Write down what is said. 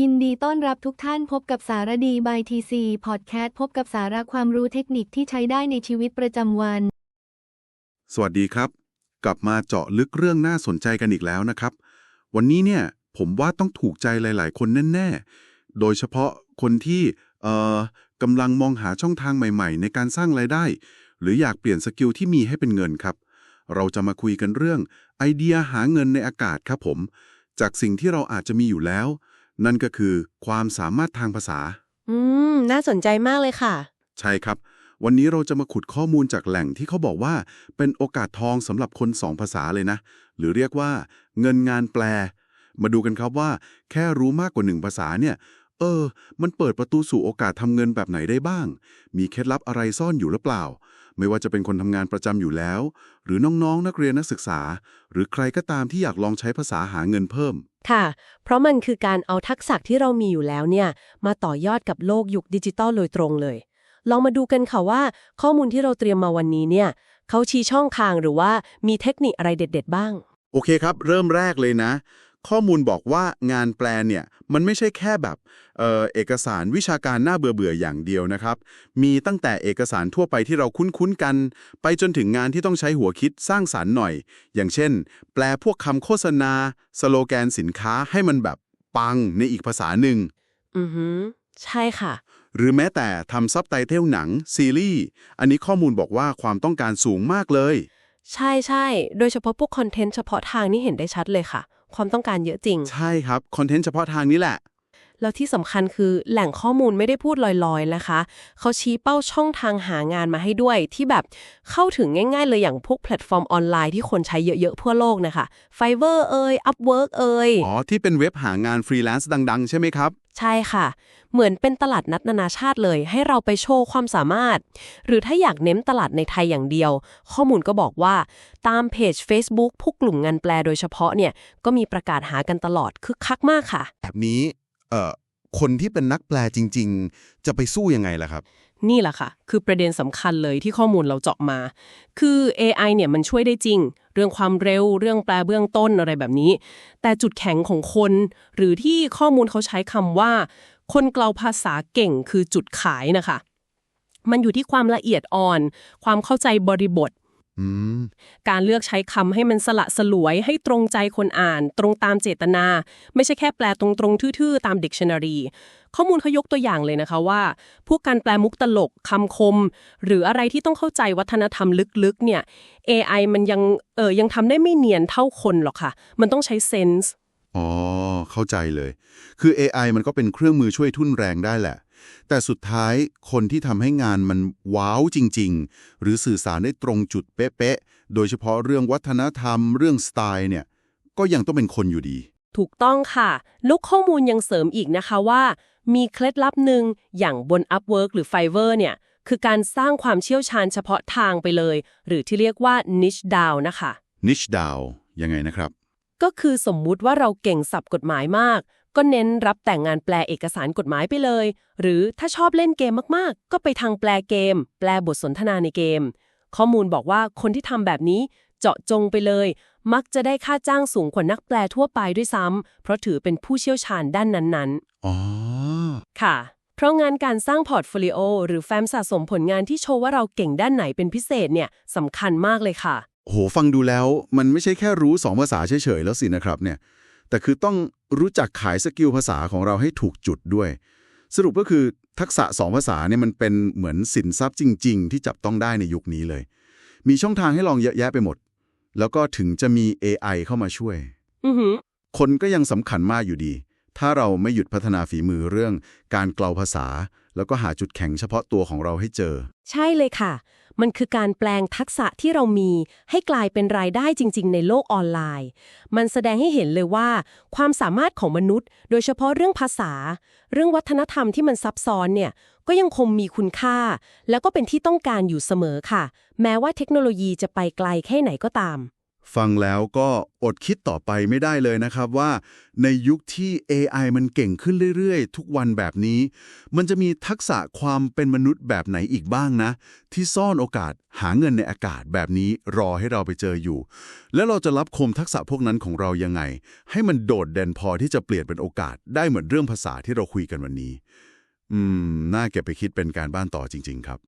ยินดีต้อนรับทุกท่านพบกับสารดีบายทีซีพอดแคสต์พบกับสาระความรู้เทคนิคที่ใช้ได้ในชีวิตประจำวัน สวัสดีครับ กลับมาเจาะลึกเรื่องน่าสนใจกันอีกแล้วนะครับ วันนี้เนี่ยผมว่าต้องถูกใจหลาย ๆ คนแน่ ๆ โดยเฉพาะคนที่เอ่อกำลังมองหาช่องทางใหม่ ๆ ในการสร้างรายได้ หรืออยากเปลี่ยนสกิลที่มีให้เป็นเงินครับ เราจะมาคุยกันเรื่องไอเดียหาเงินในอากาศครับผม จากสิ่งที่เราอาจจะมีอยู่แล้ว นั่นก็คือความสามารถทางภาษา อืม น่าสนใจมากเลยค่ะ ใช่ครับ วันนี้เราจะมาขุดข้อมูลจากแหล่งที่เขาบอกว่า เป็นโอกาสทองสำหรับคนสองภาษาเลยนะ หรือเรียกว่า เงินงานแปล มาดูกันครับว่า แค่รู้มากกว่าหนึ่งภาษาเนี่ยเออ มันเปิดประตูสู่โอกาสทำเงินแบบไหนได้บ้าง มีเคล็ดลับอะไรซ่อนอยู่หรือเปล่า ไม่ว่าจะเป็นคนทำงานประจำอยู่แล้ว หรือน้องๆนักเรียนนักศึกษา หรือใครก็ตามที่อยากลองใช้ภาษาหาเงินเพิ่ม ค่ะ เพราะมันคือการเอาทักษะที่เรามีอยู่แล้วเนี่ย มาต่อยอดกับโลกยุคดิจิตอลโดยตรงเลย ลองมาดูกันค่ะว่า ข้อมูลที่เราเตรียมมาวันนี้เนี่ยเขาชี้ช่องทางหรือว่ามีเทคนิคอะไรเด็ด ๆ บ้าง โอเคครับ เริ่มแรกเลยนะ ข้อมูลบอกว่างานแปลเนี่ยมันไม่ใช่แค่แบบเอ่อเอกสารวิชาการน่าเบื่อเบื่อๆอย่างเดียวนะครับ มีตั้งแต่เอกสารทั่วไปที่เราคุ้นๆกัน ไปจนถึงงานที่ต้องใช้หัวคิดสร้างสารรค์หน่อย อย่างเช่น แปลพวกคำโฆษณา สโลแกนสินค้าให้มันแบบปังในอีกภาษาหนึ่ง อือหือใช่ค่ะ หรือแม้แต่ทำซับไตเติลหนัง ซีรีส์ อันนี้ข้อมูลบอกว่าความต้องการสูงมากเลย ใช่ใช่ โดยเฉพาะพวกคอนเทนต์เฉพาะทางนี่เห็นได้ชัดเลยค่ะ ความต้องการเยอะจริง ใช่ครับ คอนเทนต์เฉพาะทางนี้แหละ แล้วที่สำคัญคือแหล่งข้อมูลไม่ได้พูดลอยๆนะคะ เขาชี้เป้าช่องทางหางานมาให้ด้วย ที่แบบเข้าถึงง่ายๆเลยอย่างพวกแพลตฟอร์มออนไลน์ที่คนใช้เยอะๆทั่วโลกนะคะ Fiverr เอ่ย Upwork เอ่ยอ๋อที่เป็นเว็บหางานฟรีแลนซ์ดัง ๆ ใช่ไหมครับ ใช่ค่ะ เหมือนเป็นตลาดนัดนานาชาติเลย ให้เราไปโชว์ความสามารถ หรือถ้าอยากเน้นตลาดในไทยอย่างเดียว ข้อมูลก็บอกว่า ตามเพจ Facebook ผู้กลุ่มงานแปลโดยเฉพาะเนี่ย ก็มีประกาศหากันตลอดคึกคักมากค่ะ แบบนี้เอ่อคนที่เป็นนักแปลจริง ๆ จะไปสู้ยังไงล่ะครับ นี่แหละค่ะ คือประเด็นสำคัญเลยที่ข้อมูลเราเจาะมา คือ AI เนี่ยมันช่วยได้จริง เรื่องความเร็ว เรื่องแปลเบื้องต้นอะไรแบบนี้ แต่จุดแข็งของคน หรือที่ข้อมูลเขาใช้คำว่า คนเกลาภาษาเก่งคือจุดขายนะคะ มันอยู่ที่ความละเอียดอ่อน ความเข้าใจบริบท การเลือกใช้คำให้มันสละสลวยให้ตรงใจคนอ่าน ตรงตามเจตนา ไม่ใช่แค่แปลตรงๆทื่อๆ ตามดิกชันนารีข้อมูลเขายกตัวอย่างเลยนะคะว่า พวกการแปลมุกตลกคำคม หรืออะไรที่ต้องเข้าใจวัฒนธรรมลึกๆเนี่ย AI มันยังเออยังทำได้ไม่เนียนเท่าคนหรอกค่ะ มันต้องใช้เซนส์ อ๋อ เข้าใจเลย คือ AI มันก็เป็นเครื่องมือช่วยทุ่นแรงได้แหละ แต่สุดท้ายคนที่ทำให้งานมันว้าวจริง ๆ หรือสื่อสารได้ตรงจุดเป๊ะๆ โดยเฉพาะเรื่องวัฒนธรรม เรื่องสไตล์เนี่ย ก็ยังต้องเป็นคนอยู่ดี ถูกต้องค่ะลูกข้อมูลยังเสริมอีกนะคะว่า มีเคล็ดลับหนึ่งอย่างบน Upwork หรือ Fiverr เนี่ยคือการสร้างความเชี่ยวชาญเฉพาะทางไปเลย หรือที่เรียกว่า niche down นะคะ niche down ยังไงนะครับ ก็คือสมมุติว่าเราเก่งศัพท์กฎหมายมาก ก็เน้นรับแต่งงานแปลเอกสารกฎหมายไปเลย หรือถ้าชอบเล่นเกมมากๆ ก็ไปทางแปลเกม แปลบทสนทนาในเกม ข้อมูลบอกว่าคนที่ทำแบบนี้เจาะจงไปเลย มักจะได้ค่าจ้างสูงกว่านักแปลทั่วไปด้วยซ้ำเพราะถือเป็นผู้เชี่ยวชาญด้านนั้นๆอ๋อค่ะ เพราะงานการสร้างพอร์ตโฟลิโอหรือแฟ้มสะสมผลงานที่โชว์ว่าเราเก่งด้านไหนเป็นพิเศษเนี่ยสำคัญมากเลยค่ะ โหฟังดูแล้วมันไม่ใช่แค่รู้สองภาษาเฉยๆแล้วสินะครับเนี่ยแต่คือต้องรู้จักขายสกิลภาษาของเราให้ถูกจุดด้วย สรุปก็คือทักษะสองภาษาเนี่ยมันเป็นเหมือนสินทรัพย์จริง ๆ ที่จับต้องได้ในยุคนี้เลย มีช่องทางให้ลองเยอะแยะไปหมด แล้วก็ถึงจะมี AI เข้ามาช่วยอือหือคนก็ยังสำคัญมากอยู่ดี ถ้าเราไม่หยุดพัฒนาฝีมือเรื่องการเกลาภาษา แล้วก็หาจุดแข็งเฉพาะตัวของเราให้เจอ ใช่เลยค่ะ มันคือการแปลงทักษะที่เรามี ให้กลายเป็นรายได้จริง ๆ ในโลกออนไลน์ มันแสดงให้เห็นเลยว่า ความสามารถของมนุษย์ โดยเฉพาะเรื่องภาษา เรื่องวัฒนธรรมที่มันซับซ้อนเนี่ยก็ยังคงมีคุณค่า แล้วก็เป็นที่ต้องการอยู่เสมอค่ะ แม้ว่าเทคโนโลยีจะไปไกลแค่ไหนก็ตาม ฟังแล้วก็อดคิดต่อไปไม่ได้เลยนะครับว่า ในยุคที่ AI มันเก่งขึ้นเรื่อยๆ ทุกวันแบบนี้ มันจะมีทักษะความเป็นมนุษย์แบบไหนอีกบ้างนะ ที่ซ่อนโอกาสหาเงินในอากาศแบบนี้รอให้เราไปเจออยู่ แล้วเราจะรับคมทักษะพวกนั้นของเรายังไง ให้มันโดดเด่นพอที่จะเปลี่ยนเป็นโอกาสได้เหมือนเรื่องภาษาที่เราคุยกันวันนี้ อืม น่าเก็บไปคิดเป็นการบ้านต่อจริง ๆ ครับ